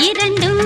இரண்டும்